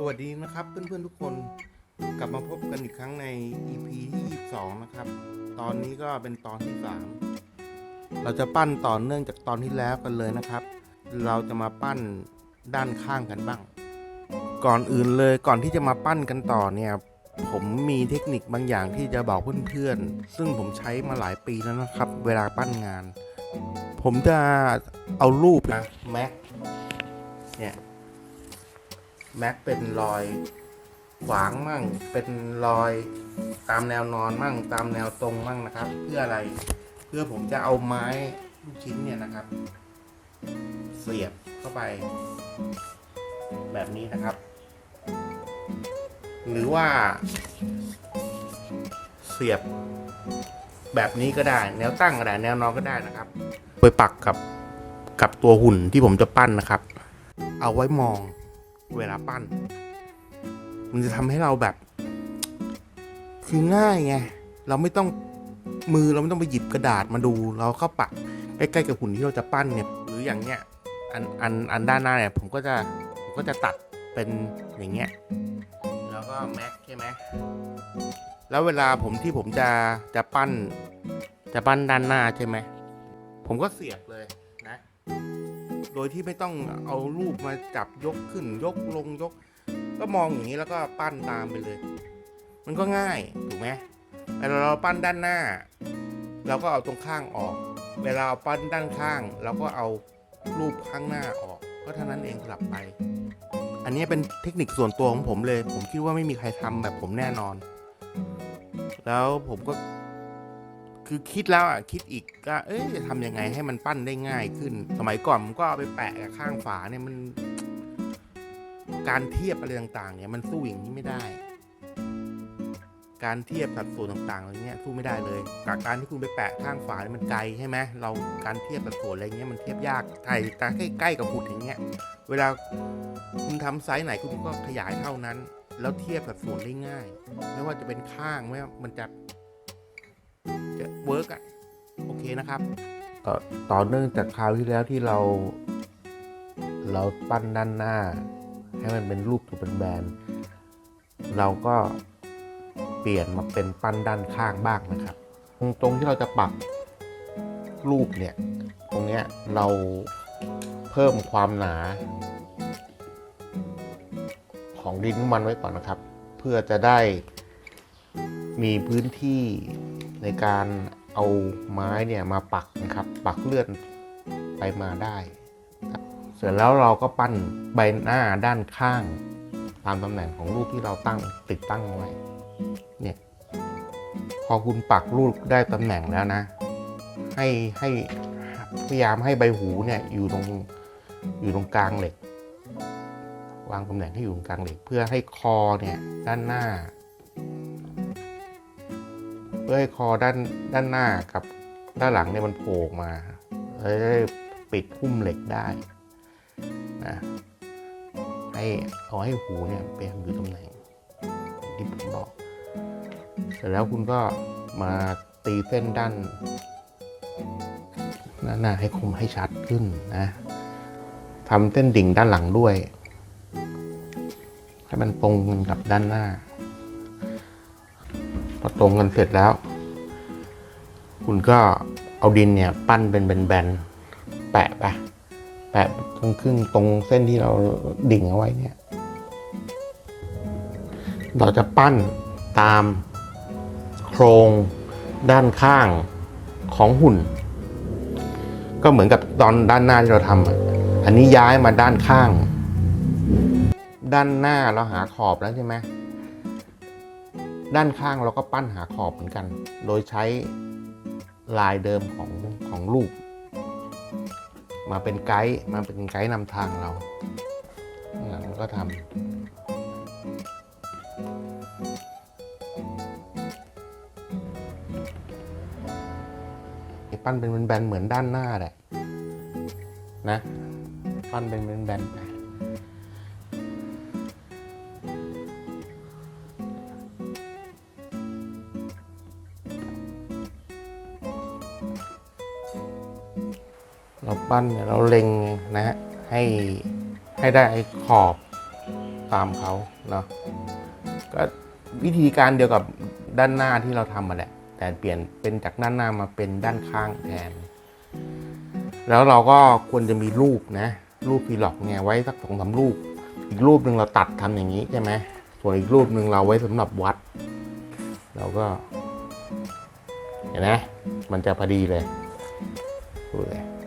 สวัสดีนะครับเพื่อนๆทุกคนกลับมาพบกันอีกครั้งใน EP ที่22 นะครับ ตอนนี้ก็เป็นตอนที่ 3 เราจะปั้นต่อเนื่องจากตอนที่แล้วกันเลยนะครับ เราจะมาปั้นด้านข้างกันบ้าง ก่อนอื่นเลยก่อนที่จะมาปั้นกันต่อเนี่ย ผมมีเทคนิคบางอย่างที่จะบอกเพื่อนๆ ซึ่งผมใช้มาหลายปีแล้วนะครับ เวลาปั้นงาน ผมจะเอารูปนะแม็กเนี่ย แม็กเป็นรอยขวางมั่ง เป็นรอยตามแนวนอนมั่ง ตามแนวตรงมั่งนะครับ เพื่ออะไรเพื่อผมจะเอาไม้ลูกชิ้นเนี่ยนะครับ เสียบเข้าไป แบบนี้นะครับ หรือว่า เสียบ แบบนี้ก็ได้ แนวตั้งก็ได้แนวนอนก็ได้นะครับไปปักกับกับตัวหุ่นที่ผมจะปั้นนะครับ เอาไว้มอง เวลาปั้น มันจะทำให้เราแบบ คือง่ายไง เราไม่ต้องมือเราไม่ต้องไปหยิบกระดาษมาดู เราเข้าปักใกล้ๆกับหุ่นที่เราจะปั้นเนี่ยหรืออย่างเนี้ยอันอันอันด้านหน้าเนี่ยผมก็จะผมก็จะตัดเป็นอย่างเงี้ยแล้วก็แม็กใช่ไหมแล้วเวลาผมที่ผมจะจะปั้น จะปั้นด้านหน้าใช่ไหมผมก็เสียบเลยนะ โดยที่ไม่ต้องเอารูปมาจับยกขึ้นยกลงยก ก็มองอย่างนี้แล้วก็ปั้นตามไปเลย มันก็ง่ายถูกไหมเวลาเราปั้นด้านหน้าเราก็เอาตรงข้างออก เวลาเราปั้นด้านข้างเราก็เอารูปข้างหน้าออก ก็เท่านั้นเองกลับไป อันนี้เป็นเทคนิคส่วนตัวของผมเลย ผมคิดว่าไม่มีใครทำแบบผมแน่นอน แล้วผมก็ คือคิดแล้วอะคิดอีกก็เอ้ยจะทำยังไงให้มันปั้นได้ง่ายขึ้น สมัยก่อนผมก็เอาไปแปะกับข้างฝาเนี่ยมัน การเทียบอะไรต่างๆ เนี่ยมันสู้อย่างนี้ไม่ได้ การเทียบสัดส่วนต่างๆอะไรเงี้ยสู้ไม่ได้เลยกับการที่คุณไปแปะข้างฝาเนี่ยมันไกลใช่ไหมเราการเทียบสัดส่วนอะไรเงี้ยมันเทียบยากไกลแต่ใกล้ๆกับหุ่นอย่างเงี้ย เวลาคุณทำไซส์ไหนคุณก็ขยายเท่านั้น แล้วเทียบสัดส่วนได้ง่าย ไม่ว่าจะเป็นข้างไม่ว่ามันจะ จะเวิร์กอะ โอเคนะครับต่อต่อเนื่องจากคราวที่แล้วที่เรา เราปั้นด้านหน้า ให้มันเป็นรูปตัวเป็นแบนๆเราก็เปลี่ยนมาเป็นปั้นด้านข้างบ้างนะครับ ตรงตรงที่เราจะปักรูปเนี่ย ตรงเนี้ยเราเพิ่มความหนา ของดินมันไว้ก่อนนะครับ เพื่อจะได้มีพื้นที่ ในการเอาไม้เนี่ยมาปักนะครับ ปักเลื่อนไปมาได้ เสร็จแล้วเราก็ปั้นใบหน้าด้านข้าง ตามตำแหน่งของรูปที่เราตั้งติดตั้งไว้ เนี่ย พอคุณปักรูปได้ตำแหน่งแล้วนะ ให้ให้พยายามให้ใบหูเนี่ยอยู่ตรงอยู่ตรงกลางเหล็ก วางตำแหน่งให้อยู่ตรงกลางเหล็ก เพื่อให้คอเนี่ยด้านหน้า พื่อให้คอด้านด้านหน้ากับด้านหลังเนี่ยมันโผล่มาเลยได้ปิดหุ้มเหล็กได้นะให้เอาให้หูเนี่ยไปอยู่ตำแหน่งที่ผมบอกเสร็จแล้วคุณก็มาตีเส้นด้านหน้าหน้าให้คมให้ชัดขึ้นนะทำเส้นดิ่งด้านหลังด้วย ให้มันตรงกันกับด้านหน้า พอตรงกันเสร็จแล้ว คุณก็เอาดินเนี่ยปั้นเป็นแบนๆแปะไปแปะตรงครึ่งตรงเส้นที่เราดิ่งเอาไว้เนี่ย เราจะปั้นตามโครงด้านข้างของหุ่น ก็เหมือนกับตอนด้านหน้าที่เราทำอะอันนี้ย้ายมาด้านข้าง ด้านหน้าเราหาขอบแล้วใช่ไหมด้านข้างเราก็ปั้นหาขอบเหมือนกัน โดยใช้ ลายเดิมของของรูป มาเป็นไกด์มาเป็นไกด์นำทางเราเนี่ยเราก็ทำปั้นเป็นแบนเหมือนด้านหน้าแหละนะ ปั้นเป็นแบนๆ เราปั้นเนี่ยเราเล็งนะฮะให้ให้ได้ขอบตามเขาเนาะก็วิธีการเดียวกับด้านหน้าที่เราทำมาแหละ แต่เปลี่ยนเป็นจากด้านหน้ามาเป็นด้านข้างแทน แล้วเราก็ควรจะมีรูปนะรูปพีล็อกเนี่ยไว้สักสองสามรูป อีกรูปหนึ่งเราตัดทำอย่างนี้ใช่ไหมส่วนอีกรูปหนึ่งเราไว้สำหรับวัด เราก็ เห็นไหมมันจะพอดีเลยดูเลย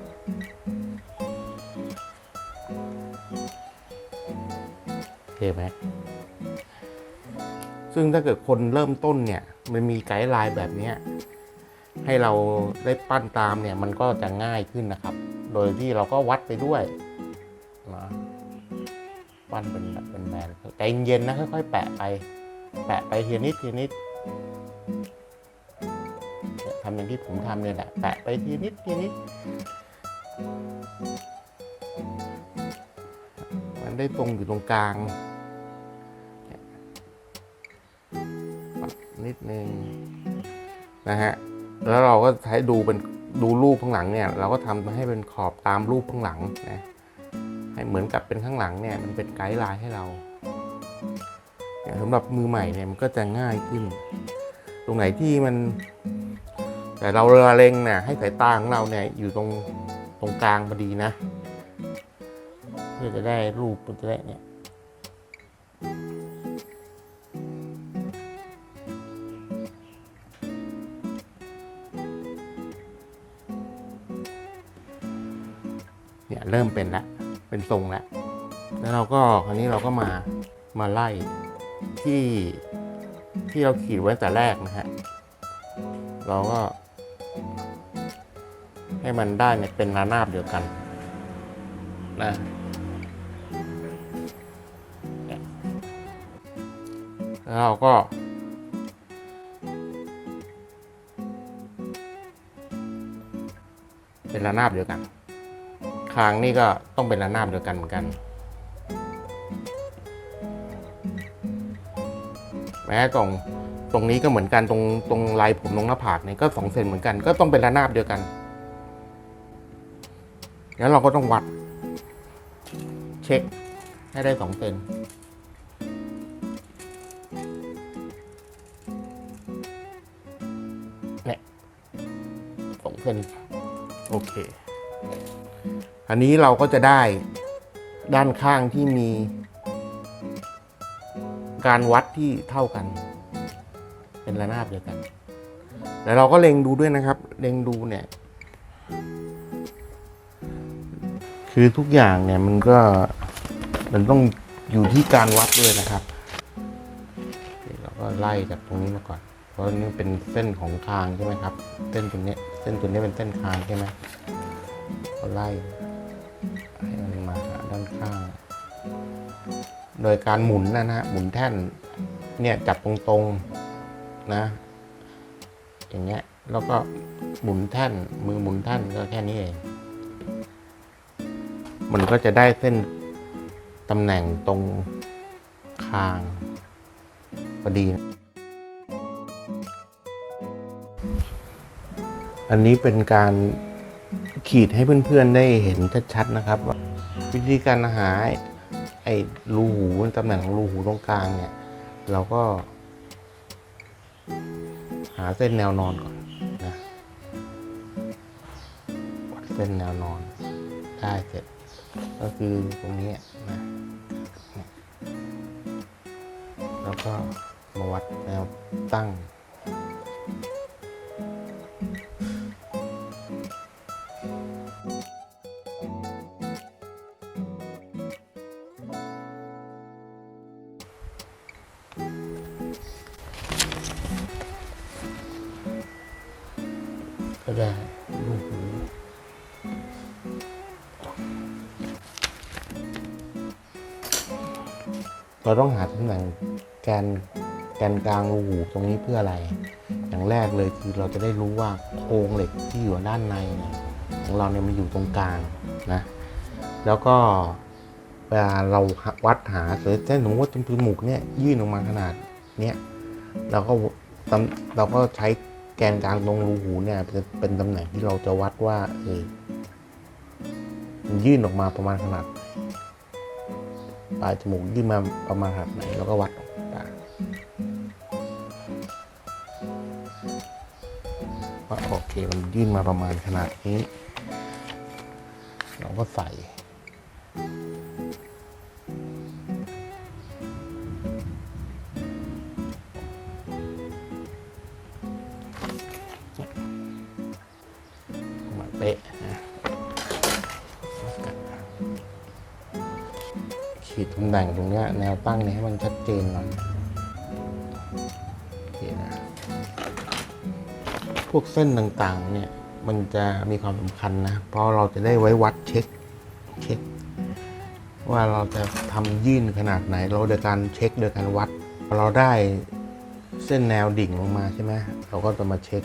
คไหมซึ่งถ้าเกิดคนเริ่มต้นเนี่ย มันมีไกด์ไลน์แบบนี้ให้เราได้ปั้นตามเนี่ย มันก็จะง่ายขึ้นนะครับ โดยที่เราก็วัดไปด้วยนะปั้นเป็นแบบเป็นแบนใจเย็นๆนะค่อย ๆ แปะไป แปะไปทีนิดทีนิดทำอย่างที่ผมทำเนี่ยแหละแปะไปทีนิดทีนิดมันได้ตรงอยู่ตรงกลาง นิดนึงนะฮะแล้วเราก็ใช้ดูเป็นดูรูปข้างหลังเนี่ย เราก็ทำให้เป็นขอบตามรูปข้างหลังนะให้เหมือนกับเป็นข้างหลังเนี่ยมันเป็นไกด์ไลน์ให้เราเนี่ยสำหรับมือใหม่เนี่ยมันก็จะง่ายขึ้น ตรงไหนที่มัน แต่เราเรือเล็งเนี่ยให้สายตาของเราเนี่ยอยู่ตรงตรงกลางพอดีนะเพื่อจะได้รูปมันจะได้เนี่ย เนี่ยเริ่มเป็นละเป็นทรงแล้วแล้วเราก็คราวนี้เราก็มามาไล่ที่ที่เราขีดไว้แต่แรกนะฮะเราก็ ให้มันได้เนี่ยเป็นระนาบเดียวกันนะแล้วเราก็เป็นระนาบเดียวกัน คางนี่ก็ต้องเป็นระนาบเดียวกันเหมือนกัน แม้ตรงตรงนี้ก็เหมือนกันตรงตรงลายผมตรงหน้าผากเนี่ยก็สองเซนเหมือนกัน ก็ต้องเป็นระนาบเดียวกัน แล้วเราก็ต้องวัด เช็คให้ได้สองเซนเนี่ยสองเซนโอเค อันนี้เราก็จะได้ด้านข้างที่มี การวัดที่เท่ากัน เป็นระนาบเดียวกัน แล้วเราก็เล็งดูด้วยนะครับ เล็งดูเนี่ย คือทุกอย่างเนี่ยมันก็มันต้องอยู่ที่การวัดด้วยนะครับเราก็ไล่จากตรงนี้มาก่อน เพราะนี่เป็นเส้นของคางใช่ไหมครับ เส้นตัวนี้เส้นตัวนี้เป็นเส้นคางใช่ไหมก็ไล่ โดยการหมุนนะนะฮะหมุนแท่นเนี่ยจับตรงๆนะ อย่างเงี้ยแล้วก็หมุนแท่นมือหมุนแท่นก็แค่นี้เอง มันก็จะได้เส้นตำแหน่งตรงคางพอดี อันนี้เป็นการขีดให้เพื่อนๆได้เห็นชัดๆนะครับ วิธีการหา ไอ้รูหูตำแหน่งของรูหูตรงกลางเนี่ย เราก็ หาเส้นแนวนอนก่อนนะวัดเส้นแนวนอนได้เสร็จ ก็คือตรงนี้นะแล้วก็มาวัดแนวตั้ง ก็ได้ลูกหูเราต้องหาตำแหน่งแกนแกนกลางรูหูตรงนี้เพื่ออะไร อย่างแรกเลยคือเราจะได้รู้ว่าโครงเหล็กที่อยู่ด้านในเนี่ยของเราเนี่ยมันอยู่ตรงกลางนะ แล้วก็เวลาเราวัดหาเส้นสมมติว่าจมูกเนี่ยยื่นออกมาขนาดเนี้ยเราก็เราก็ใช้ กนกลางตรงรูหูเนี่ยเป็นเป็นตำแหน่งที่เราจะวัดว่าเออมันยื่นออกมาประมาณขนาดปลายจมูกยื่นมาประมาณขนาดไหนเราก็วัดออกมาว่าโอเคมันยื่นมาประมาณขนาดนี้ เราก็ใส่ แหน่งตรงนี้แนวตั้งเนี่ยให้มันชัดเจนหน่อยโอเคนะพวกเส้นต่างๆเนี่ยมันจะมีความสำคัญนะ เพราะเราจะได้ไว้วัดเช็คเช็ค ว่าเราจะทำยื่นขนาดไหน เราโดยการเช็คโดยการวัดพอเราได้เส้นแนวดิ่งลงมาใช่ไหมเราก็จะมาเช็ค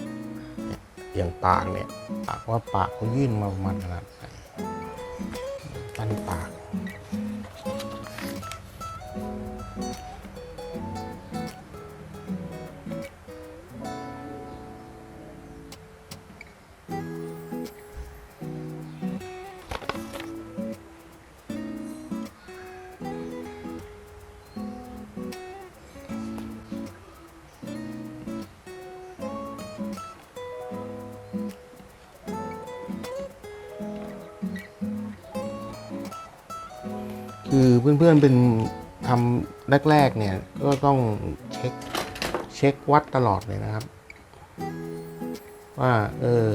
อย่างปากเนี่ยปากว่าปากเขายื่นมาประมาณขนาดไหนปั้นปาก คือเพื่อนๆเป็นทำแรกๆเนี่ยก็ต้องเช็คเช็ควัดตลอดเลยนะครับ ว่าเออ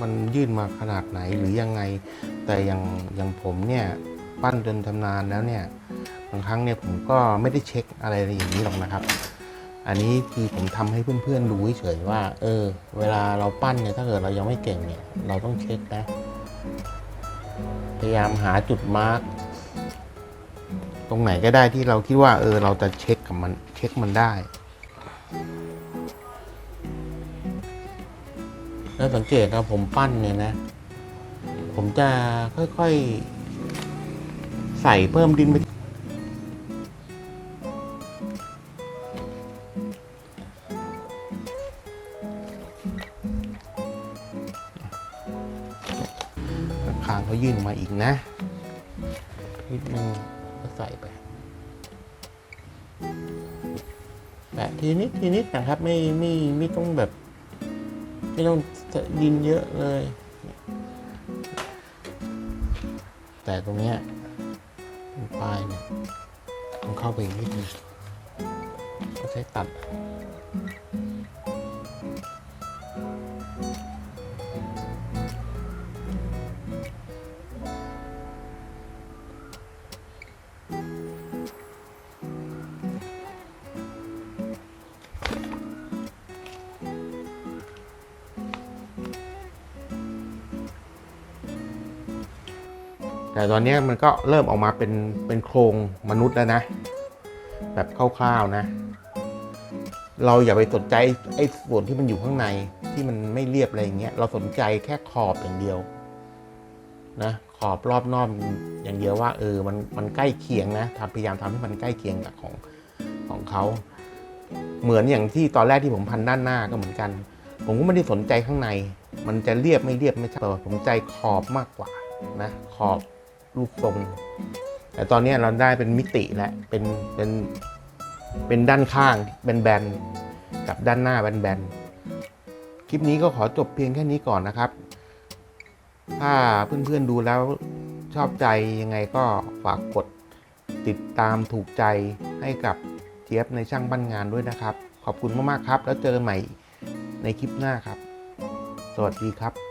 มันยื่นมาขนาดไหนหรือยังไง แต่อย่างอย่างผมเนี่ยปั้นจนชำนาญแล้วเนี่ยบางครั้งเนี่ยผมก็ไม่ได้เช็คอะไรอย่างนี้หรอกนะครับ อันนี้คือผมทำให้เพื่อนๆดูเฉยๆว่า เออ เวลาเราปั้นเนี่ยถ้าเกิดเรายังไม่เก่งเนี่ย เราต้องเช็คนะ พยายามหาจุดมาร์ก ตรงไหนก็ได้ที่เราคิดว่าเออเราจะเช็คกับมันเช็คมันได้ แล้วสังเกตนะผมปั้นเนี่ยนะ ผมจะค่อยๆ ใส่เพิ่มดินไปคางเขายื่นออกมาอีกนะนิดนึง ก็ใส่ไปแปะทีนิดทีนิดนะครับ ไม่ไม่ไม่ต้องแบบ ไม่ต้องดินเยอะเลย แต่ตรงเนี้ยปลายเนี่ยต้องเข้าไปนิดนึงก็ใช้ตัด แต่ตอนนี้มันก็เริ่มออกมาเป็นเป็นโครงมนุษย์แล้วนะ แบบคร่าวๆนะ เราอย่าไปสนใจไอ้ส่วนที่มันอยู่ข้างในที่มันไม่เรียบอะไรอย่างเงี้ยเราสนใจแค่ขอบอย่างเดียวนะขอบรอบนอกอย่างเดียวว่าเออมันมันใกล้เคียงนะทำพยายามทำให้มันใกล้เคียงกับของของเขาเหมือนอย่างที่ตอนแรกที่ผมพันด้านหน้าก็เหมือนกัน ผมก็ไม่ได้สนใจข้างใน มันจะเรียบไม่เรียบไม่ใช่แต่ว่าผมใจขอบมากกว่านะขอบ รูปทรง แต่ตอนนี้เราได้เป็นมิติแล้วเป็นเป็นเป็นด้านข้างแบนๆกับด้านหน้าแบนๆคลิปนี้ก็ขอจบเพียงแค่นี้ก่อนนะครับ ถ้าเพื่อนๆดูแล้วชอบใจยังไงก็ฝากกดติดตามถูกใจให้กับเจี๊ยบในช่างบ้านงานด้วยนะครับ ขอบคุณมากๆครับ แล้วเจอกันใหม่ในคลิปหน้าครับ สวัสดีครับ